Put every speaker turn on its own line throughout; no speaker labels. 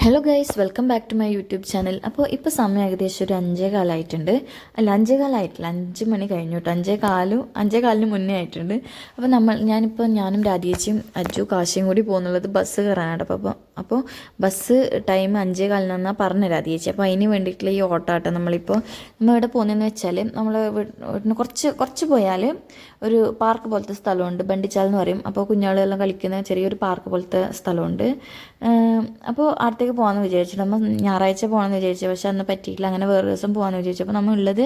Hello guys welcome back to my YouTube channel അപ്പോൾ ഇപ്പോൾ സമയം ഏകദേശം ഒരു അഞ്ചേ കാലമായിട്ടുണ്ട് അല്ല അഞ്ചേ കാലമായിട്ടില്ല അഞ്ച് മണി കഴിഞ്ഞു കേട്ടോ. അഞ്ചേ കാലും അഞ്ചേ കാലിന് മുന്നേ ആയിട്ടുണ്ട്. അപ്പോൾ നമ്മൾ ഞാനിപ്പോൾ ഞാനും രാധേച്ചിയും അജു കാശിയും കൂടി പോകുന്നുള്ളത് ബസ് കയറാനാണ് അപ്പോൾ അപ്പോൾ ബസ് ടൈം അഞ്ചേ കാലിനെന്നാണ് പറഞ്ഞ ചേച്ചി അപ്പോൾ അതിന് വേണ്ടിയിട്ടുള്ള ഈ ഓട്ടാട്ടം നമ്മളിപ്പോൾ നമ്മൾ ഇവിടെ പോകുന്നതെന്ന് വെച്ചാൽ നമ്മൾ വീട്ടിന് കുറച്ച് കുറച്ച് പോയാൽ ഒരു പാർക്ക് പോലത്തെ സ്ഥലമുണ്ട്. ബണ്ടിച്ചാൽ എന്ന് പറയും. അപ്പോൾ കുഞ്ഞാളെല്ലാം കളിക്കുന്ന ചെറിയൊരു പാർക്ക് പോലത്തെ സ്ഥലമുണ്ട്. അപ്പോൾ അടുത്തേക്ക് പോകാമെന്ന് വിചാരിച്ചു. നമ്മൾ ഞായറാഴ്ച പോകണമെന്ന് വിചാരിച്ചു. പക്ഷെ അന്ന് പറ്റിയില്ല അങ്ങനെ വേറെ ദിവസം പോകാമെന്ന് വിചാരിച്ചു. അപ്പോൾ നമ്മളുള്ളത്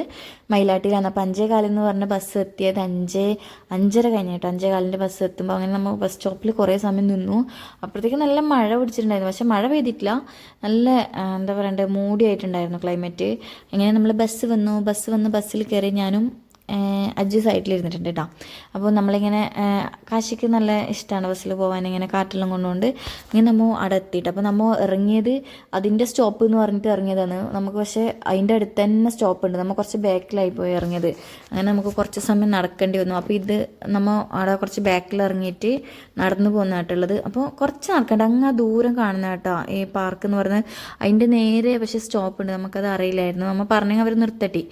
മയിലാട്ടിയിലാണ്. അപ്പോൾ അഞ്ചേ എന്ന് പറഞ്ഞ ബസ് എത്തിയത് അഞ്ചേ അഞ്ചര കഴിഞ്ഞിട്ട് അഞ്ചേ കാലിന്റെ ബസ് എത്തുമ്പോൾ അങ്ങനെ നമ്മൾ ബസ് സ്റ്റോപ്പിൽ കുറേ സമയം നിന്നു. അപ്പോഴത്തേക്ക് നല്ല മഴ പിടിച്ചിട്ടുണ്ടായിരുന്നു പക്ഷെ മഴ പെയ്തിട്ടില്ല. നല്ല എന്താ പറയണ്ടേ മൂടിയായിട്ടുണ്ടായിരുന്നു ക്ലൈമറ്റ്. ഇങ്ങനെ നമ്മൾ ബസ് വന്നു ബസ് വന്ന് ബസ്സിൽ കയറി ഞാനും അജ്ജു സൈഡിലിരുന്നിട്ടുണ്ട് കേട്ടോ അപ്പോൾ നമ്മളിങ്ങനെ കാശിക്ക് നല്ല ഇഷ്ടമാണ് ബസ്സിൽ പോകാൻ ഇങ്ങനെ കാറ്റെല്ലാം കൊണ്ടുകൊണ്ട് ഇങ്ങനെ നമ്മൾ അവിടെ എത്തിയിട്ട് അപ്പോൾ നമ്മൾ ഇറങ്ങിയത് അതിന്റെ സ്റ്റോപ്പ് എന്ന് പറഞ്ഞിട്ട് ഇറങ്ങിയതാണ്. നമുക്ക് പക്ഷേ അതിന്റെ അടുത്ത് തന്നെ സ്റ്റോപ്പ് ഉണ്ട് നമ്മൾ കുറച്ച് ബാക്കിലായി പോയി ഇറങ്ങിയത്. അങ്ങനെ നമുക്ക് കുറച്ച് സമയം നടക്കേണ്ടി വന്നു. അപ്പോൾ ഇത് നമ്മൾ അവിടെ കുറച്ച് ബാക്കിൽ ഇറങ്ങിയിട്ട് നടന്നു പോകുന്നതായിട്ടുള്ളത് അപ്പോൾ കുറച്ച് നടക്കണ്ട. അങ്ങ് ദൂരം കാണുന്ന കേട്ടോ. ഈ പാർക്ക് എന്ന് പറഞ്ഞാൽ അതിന്റെ നേരെ പക്ഷേ സ്റ്റോപ്പ് ഉണ്ട് നമുക്കത് അറിയില്ലായിരുന്നു. നമ്മൾ പറഞ്ഞെങ്കിൽ അവർ നിർത്തട്ടി.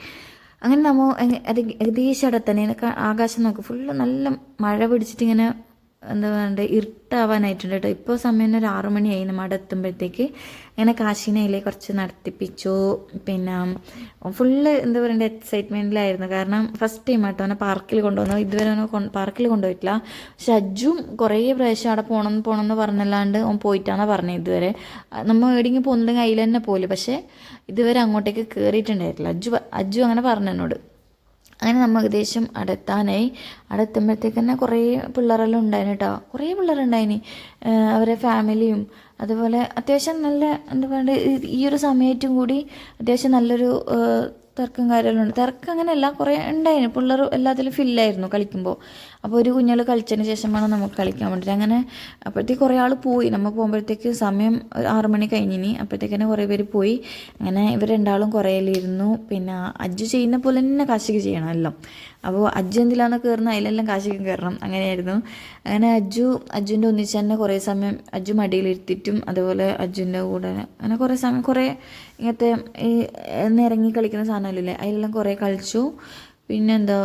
അങ്ങനെ നമ്മൾ ഏകദേശം അവിടെ തന്നെ. ആകാശം നോക്കും. ഫുള്ള് നല്ല മഴ പിടിച്ചിട്ട് ഇങ്ങനെ എന്താ പറയണ്ടേ ഇരുട്ടാവാനായിട്ടുണ്ട് കേട്ടോ ഇപ്പോൾ സമയം ഒരു ആറു മണിയായി. നമ്മൾ അവിടെ എത്തുമ്പോഴത്തേക്ക് അങ്ങനെ കാശിനയിലെ കുറച്ച് നടത്തിപ്പിച്ചു. പിന്നെ ഫുള്ള് എന്താ പറയണ്ട എക്സൈറ്റ്മെന്റിലായിരുന്നു കാരണം ഫസ്റ്റ് ടൈം ആട്ടോ അവനെ പാർക്കിൽ കൊണ്ടുവന്നു ഇതുവരെ അവനെ പാർക്കിൽ കൊണ്ടുപോയിട്ടില്ല. പക്ഷെ അജ്ജും കുറേ പ്രാവശ്യം അവിടെ പോകണം പോകണം എന്ന് പറഞ്ഞല്ലാണ്ട് അവൻ പോയിട്ടാണ് പറഞ്ഞത് ഇതുവരെ. നമ്മൾ എവിടെയെങ്കിലും പോകുന്നുണ്ടെങ്കിൽ അതിൽ തന്നെ പോലും പക്ഷേ ഇതുവരെ അങ്ങോട്ടേക്ക് കയറിയിട്ടുണ്ടായിട്ടില്ല അജ്ജു അജ്ജു അങ്ങനെ പറഞ്ഞു എന്നോട്. അങ്ങനെ നമ്മൾ ഏകദേശം അടുത്താനായി. അടുത്തുമ്പോഴത്തേക്ക് തന്നെ കുറേ പിള്ളേരെല്ലാം ഉണ്ടായിന് കേട്ടോ കുറേ പിള്ളേരുണ്ടായിന്. അവരെ ഫാമിലിയും അതുപോലെ അത്യാവശ്യം നല്ല എന്താ പറയുക ഈ ഒരു സമയത്തും കൂടി അത്യാവശ്യം നല്ലൊരു ഏഹ് തിരക്കും കാര്യമെല്ലാം തിരക്ക് അങ്ങനെയല്ല കുറേ ഉണ്ടായിരുന്നു പിള്ളേർ എല്ലാത്തിലും ഫില്ലായിരുന്നു കളിക്കുമ്പോൾ. അപ്പോൾ ഒരു കുഞ്ഞാൾ കളിച്ചതിന് ശേഷമാണ് നമുക്ക് കളിക്കാൻ വേണ്ടിയിട്ട്. അങ്ങനെ അപ്പോഴത്തേക്ക് കുറേ ആൾ പോയി. നമ്മൾ പോകുമ്പോഴത്തേക്ക് സമയം ആറു മണി കഴിഞ്ഞിനി. അപ്പോഴത്തേക്ക് തന്നെ കുറേ പേര് പോയി. അങ്ങനെ ഇവർ രണ്ടാളും കുറേയിലിരുന്നു പിന്നെ അജ്ജു ചെയ്യുന്ന പോലെ തന്നെ കാശിക്ക് ചെയ്യണം എല്ലാം. അപ്പോൾ അജ്ജു എന്തിലാന്ന് കയറുന്ന അതിലെല്ലാം കാശിക്കും കയറണം. അങ്ങനെയായിരുന്നു. അങ്ങനെ അജ്ജു അജ്ജുന്റെ ഒന്നിച്ച് തന്നെ കുറേ സമയം അജ്ജു മടിയിലിരുത്തിയിട്ടും അതുപോലെ അജ്ജുന്റെ കൂടെ അങ്ങനെ കുറേ സമയം കുറേ ഇങ്ങനത്തെ ഈ നിരങ്ങി കളിക്കുന്ന സാധനമില്ലേ അതിലെല്ലാം കുറേ കളിച്ചു. പിന്നെന്താ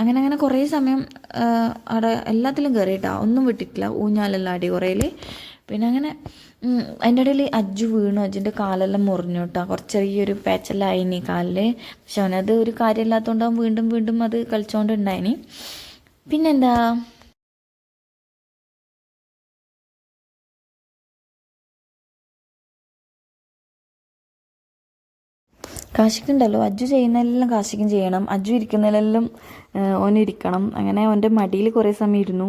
അങ്ങനെ അങ്ങനെ കുറേ സമയം അവിടെ എല്ലാത്തിലും കയറിയിട്ടാ ഒന്നും വിട്ടിട്ടില്ല. ഊഞ്ഞാലെല്ലാം അടി കുറേയിൽ പിന്നെ അങ്ങനെ അതിന്റെ ഇടയിൽ അജ്ജു വീണു. അജ്ജിന്റെ കാലെല്ലാം മുറിഞ്ഞു കേട്ടോ കുറച്ച് ചെറിയൊരു പാച്ചെല്ലാം ആയിനി കാലിൽ പക്ഷെ അവനത് ഒരു കാര്യമില്ലാത്തതുകൊണ്ട് വീണ്ടും വീണ്ടും അത് കളിച്ചുകൊണ്ടുണ്ടായിനി പിന്നെന്താ കാശിക്കുണ്ടല്ലോ. അജ്ജു ചെയ്യുന്നതെല്ലാം കാശിക്കും ചെയ്യണം. അജ്ജു ഇരിക്കുന്നതിലെല്ലാം ഓനിരിക്കണം അങ്ങനെ ഓന്റെ മടിയിൽ കുറേ സമയം ഇരുന്നു.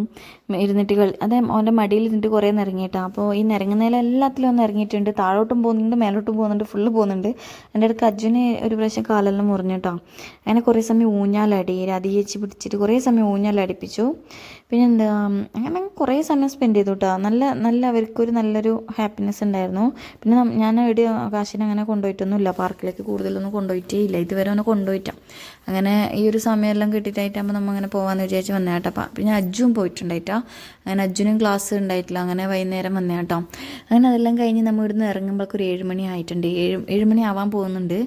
ഇരുന്നിട്ട് കളി അതെ ഓന്റെ മടിയിൽ ഇരുന്നിട്ട് കുറേ നിറങ്ങിയിട്ടാണ് അപ്പോൾ ഈ നിറങ്ങുന്നതിലെല്ലാത്തിലും ഒന്ന് ഇറങ്ങിയിട്ടുണ്ട് താഴോട്ടും പോകുന്നുണ്ട് മേലോട്ടും പോകുന്നുണ്ട് ഫുള്ള് പോകുന്നുണ്ട്. എന്റെ അടുത്ത് അജ്ജുന് ഒരു പ്രാവശ്യം കാലെല്ലാം മുറിഞ്ഞിട്ടോ. അങ്ങനെ കുറേ സമയം ഊഞ്ഞാലടി രാധിയേച്ചി പിടിച്ചിട്ട് കുറേ സമയം ഊഞ്ഞാലടിപ്പിച്ചു. പിന്നെ എന്താ അങ്ങനെ കുറേ സമയം സ്പെൻഡ് ചെയ്തു കേട്ടോ നല്ല നല്ല അവർക്കൊരു നല്ലൊരു ഹാപ്പിനെസ് ഉണ്ടായിരുന്നു. പിന്നെ ഞാൻ ഇവിടെ കാശിനെ അങ്ങനെ കൊണ്ടുപോയിട്ടൊന്നുമില്ല. പാർക്കിലേക്ക് കൂടുതലൊന്നും കൊണ്ടുപോയിട്ടേ ഇല്ല. ഇതുവരെ ഒന്ന് കൊണ്ടുപോയിട്ടാണ് അങ്ങനെ ഈ ഒരു സമയമെല്ലാം കിട്ടിയിട്ടായിട്ടാകുമ്പോൾ നമ്മൾ അങ്ങനെ പോകാമെന്ന് വിചാരിച്ച് വന്നേ കേട്ടോ. അപ്പം പിന്നെ അജ്ജും പോയിട്ടുണ്ടായിട്ടാ. അങ്ങനെ അജ്ജുനും ക്ലാസ് ഉണ്ടായിട്ടില്ല. അങ്ങനെ വൈകുന്നേരം വന്നേ കേട്ടോ. അങ്ങനെ അതെല്ലാം കഴിഞ്ഞ് നമ്മൾ ഇവിടുന്ന് ഇറങ്ങുമ്പോഴേക്കും ഒരു ഏഴ് മണി ആയിട്ടുണ്ട്. ഏഴ് ഏഴ് മണി ആവാൻ പോകുന്നുണ്ട്.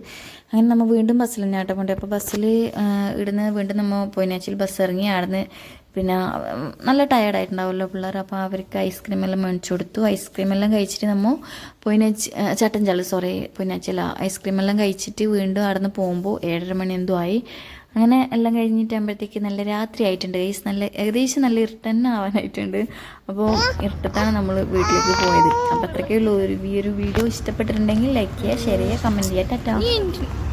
അങ്ങനെ നമ്മൾ വീണ്ടും ബസ്സിൽ തന്നെ ആട്ടം പോകണ്ടേ അപ്പോൾ ബസ്സിൽ ഇവിടുന്ന് വീണ്ടും നമ്മൾ പോയിനാച്ചിൽ ബസ് ഇറങ്ങി അവിടുന്ന് പിന്നെ നല്ല ടയേർഡായിട്ടുണ്ടാവുമല്ലോ പിള്ളേർ അപ്പോൾ അവർക്ക് ഐസ്ക്രീം എല്ലാം മേടിച്ചു കൊടുത്തു. ഐസ്ക്രീം എല്ലാം കഴിച്ചിട്ട് നമ്മൾ പൊയിനച്ചി ചട്ടഞ്ചാൾ സോറി പൊയിനാച്ചില്ല ഐസ്ക്രീം എല്ലാം കഴിച്ചിട്ട് വീണ്ടും അവിടെ നിന്ന് പോകുമ്പോൾ ഏഴര മണി എന്തോ ആയി. അങ്ങനെ എല്ലാം കഴിഞ്ഞിട്ടാകുമ്പോഴത്തേക്ക് നല്ല രാത്രി ആയിട്ടുണ്ട്. ഗൈസ് നല്ല ഏകദേശം നല്ല ഇരുട്ട് തന്നെ ആവാനായിട്ടുണ്ട്. അപ്പോൾ ഇരുട്ടത്താണ് നമ്മൾ വീട്ടിലേക്ക് പോയത്. അപ്പോൾ അത്രയ്ക്കേ ഉള്ളൂ. ഒരു ഈ ഒരു വീഡിയോ ഇഷ്ടപ്പെട്ടിട്ടുണ്ടെങ്കിൽ ലൈക്ക് ചെയ്യുക ഷെയർ ചെയ്യുക കമന്റ് ചെയ്യുക. ടാറ്റാ.